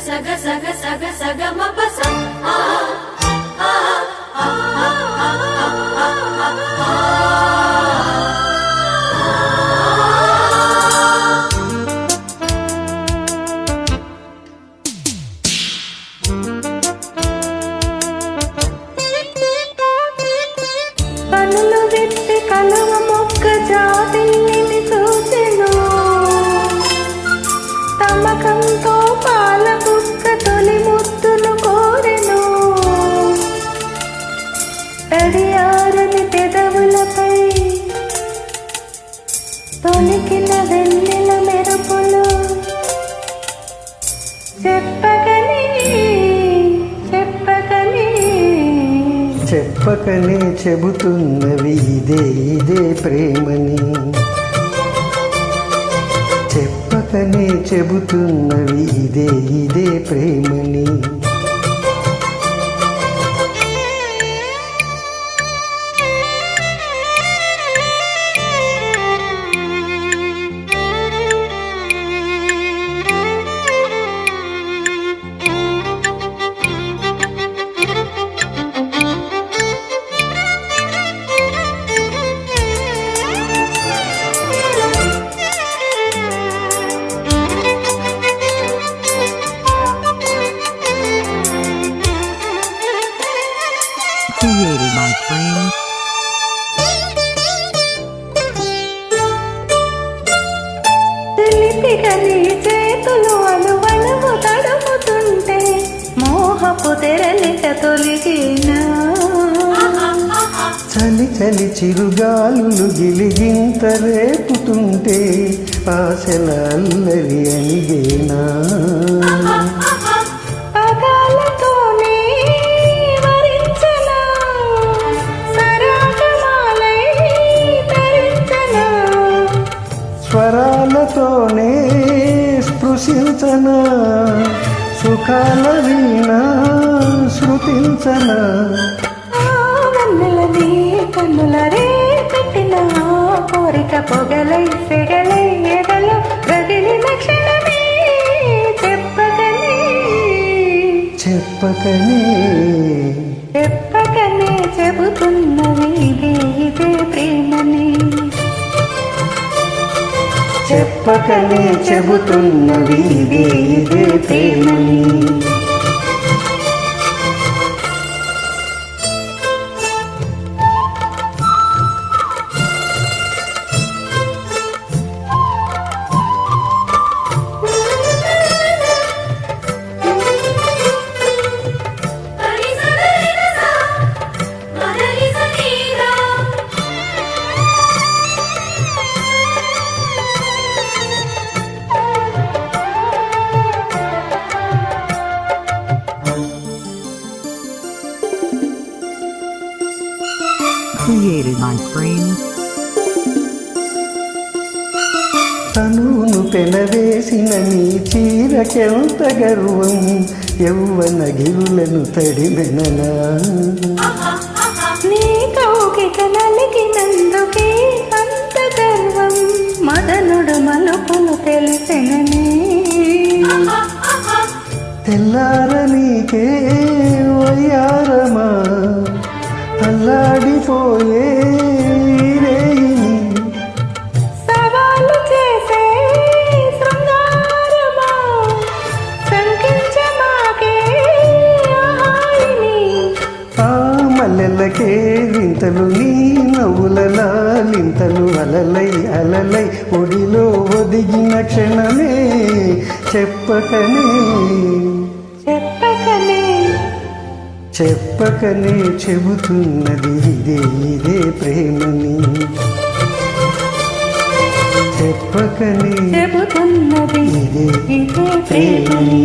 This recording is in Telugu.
saga saga saga saga saga ah ah ah ah ah ah ah ah. తొలికిన వెన్నెల మెరుపులు. చెప్పకని చెప్పకని. చెప్పకనే చెబుతున్నవి ఇదే ఇదే ప్రేమని. చెప్పకనే చెబుతున్నవి ఇదే ఇదే ప్రేమని. మోహపు తెరలిక తొలిగినా. చలి చలి చిరుగాలులు గిలిగింత రేపుతుంటే ఆశల అల్లరి అలిగేనా స్వరాలతోనే స్పృశించన? సుఖాల వీణ శృతించనా? ఆ వన్నెలని కన్నుల రే పెట్టిన కోరిక పొగలై సెగలై ఎదలో రగిలిన క్షణమే చెప్పకనే. చెప్పకనే. తప్పకనే చెబుతున్నది ఇదే ప్రేమని. Created by Frame. తనువును పెనవేసిన నీ చీరకెంత గర్వం? యౌవన గిరులను తడిమెననా నీ కౌకిక నలిగినందుకే అంత గర్వం. మదనుడు మలుపులు తెలిసిననే తెల్లార నీకే వయ్యారమా అల్లాడిపోయే మల్లెలకే వింతలు నీ నవ్వులలా లింతలు అలలై అలలై ఒడిలో ఒదిగిన క్షణమే చెప్పకనే చెప్పకనే చెప్పకనే చెబుతున్నది ఇదే ఇదే ప్రేమని. చెప్పకనే చెబుతున్నది ఇదే ఇదే ప్రేమని.